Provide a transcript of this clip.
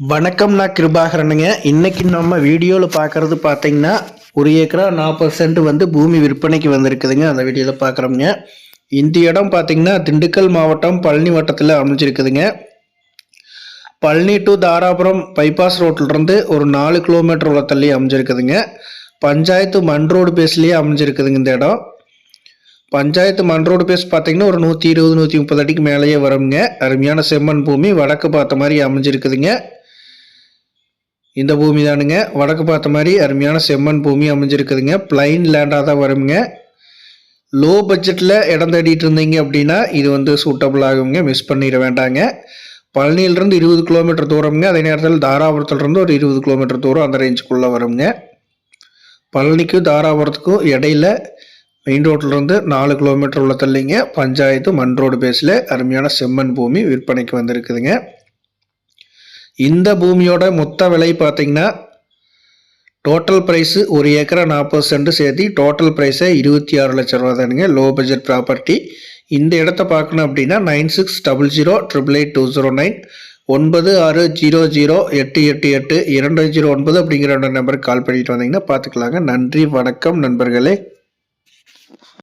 வணக்கம் நான் கிருபாகரனுங்க. இன்னைக்கு நம்ம வீடியோவில் பார்க்குறது பார்த்தீங்கன்னா ஒரு ஏக்கரா நாற்பது சென்ட் வந்து பூமி விற்பனைக்கு வந்திருக்குதுங்க. அந்த வீடியோவில் பார்க்குறோங்க இந்த இடம் பார்த்தீங்கன்னா திண்டுக்கல் மாவட்டம் பழனி வட்டத்தில் அமைஞ்சிருக்குதுங்க. பழனி டு தாராபுரம் பைபாஸ் ரோட்டிலிருந்து ஒரு நாலு கிலோமீட்டர் உள்ள தள்ளி அமைஞ்சிருக்குதுங்க. பஞ்சாயத்து மண் ரோடு பேஸ்லேயே அமைஞ்சிருக்குதுங்க இந்த இடம். பஞ்சாயத்து மண் ரோடு பேஸ் பார்த்தீங்கன்னா ஒரு நூற்றி இருபது நூற்றி முப்பது அடிக்கு மேலேயே வருங்க அருமையான செம்மண் பூமி வடக்கு பார்த்த மாதிரி அமைஞ்சிருக்குதுங்க. இந்த பூமி தானுங்க. வடக்கு பார்த்த மாதிரி அருமையான செம்மண் பூமி அமைஞ்சிருக்குதுங்க. பிளைன் லேண்டாக தான் வருங்க. லோ பட்ஜெட்டில் இடம் தேடிட்டு இருந்தீங்க அப்படின்னா இது வந்து சூட்டபிள் ஆகுங்க. மிஸ் பண்ணிட வேண்டாங்க. பழனியிலிருந்து இருபது கிலோமீட்டர் தூரம்ங்க. அதே நேரத்தில் தாராபுரத்துலேருந்து ஒரு இருபது கிலோமீட்டர் தூரம் அந்த ரேஞ்சுக்குள்ளே வருங்க. பழனிக்கும் தாராபுரத்துக்கும் இடையில மெயின் ரோட்லேருந்து நாலு கிலோமீட்டர் உள்ள தள்ளிங்க. பஞ்சாயத்து மண் ரோடு பேஸில் அருமையான செம்மண் பூமி விற்பனைக்கு வந்திருக்குதுங்க. இந்த பூமியோட மொத்த விலை பார்த்தீங்கன்னா டோட்டல் ப்ரைஸு ஒரு ஏக்கரை நாற்பது சென்ட் சேர்த்து டோட்டல் ப்ரைஸே இருபத்தி ஆறு லட்ச ரூபா தானுங்க லோ பட்ஜெட் ப்ராப்பர்ட்டி இந்த இடத்த பார்க்கணும் அப்படின்னா nine six double zero triple eight two zero nine ஒன்பது ஆறு ஜீரோ ஜீரோ எட்டு எட்டு எட்டு இரண்டு ஜீரோ ஒன்பது அப்படிங்கிற நம்பருக்கு கால் பண்ணிட்டு வந்தீங்கன்னா பார்த்துக்கலாங்க. நன்றி வணக்கம் நண்பர்களே.